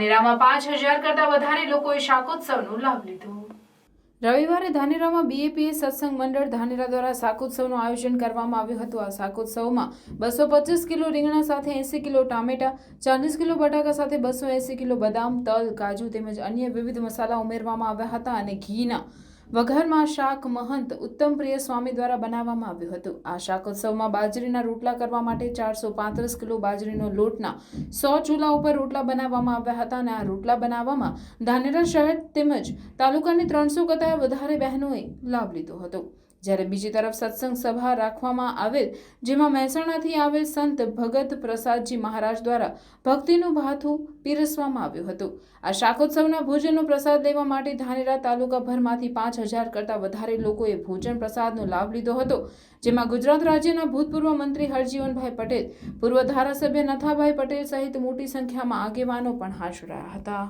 ધાનેરામાં પાંચ હજાર કરતા વધારે લોકોએ શાકોત્સવનો લાભ લીધો. રવિવારે ધાનેરામાં બીએપીએ સત્સંગ મંડળ ધાનેરા દ્વારા શાકોત્સવનું આયોજન કરવામાં આવ્યું હતું. આ શાકોત્સવમાં બસો પચીસ કિલો રીંગણા સાથે એંસી કિલો ટામેટા, ચાલીસ કિલો બટાકા સાથે બસો એંસી કિલો બદામ, તલ, કાજુ તેમજ અન્ય વિવિધ મસાલા ઉમેરવામાં આવ્યા હતા અને ઘીના વઘારમાં શાક મહંત ઉત્તમ પ્રિય સ્વામી દ્વારા બનાવવામાં આવ્યું હતું. આ શાકોત્સવમાં બાજરીના રોટલા કરવા માટે ચારસો પાંત્રીસ કિલો બાજરીનો લોટના સો ચૂલા ઉપર રોટલા બનાવવામાં આવ્યા હતા અને આ રોટલા બનાવવામાં ધાનેરા શહેર તેમજ તાલુકાની ત્રણસો કરતાં વધારે બહેનોએ લાભ લીધો હતો. જ્યારે બીજી તરફ સત્સંગ સભા રાખવામાં આવેલ, જેમાં મહેસાણાથી આવેલ સંત ભગત પ્રસાદજી મહારાજ દ્વારા ભક્તિનું ભાથું પીરસવામાં આવ્યું હતું. આ શાકોત્સવના ભોજનનો પ્રસાદ લેવા માટે ધાનેરા તાલુકાભરમાંથી હજાર કરતાં વધારે લોકોએ ભોજન પ્રસાદનો લાભ લીધો હતો, જેમાં ગુજરાત રાજ્યના ભૂતપૂર્વ મંત્રી હરજીવનભાઈ પટેલ, પૂર્વ ધારાસભ્ય નથાભાઈ પટેલ સહિત મોટી સંખ્યામાં આગેવાનો પણ હાજર રહ્યા હતા.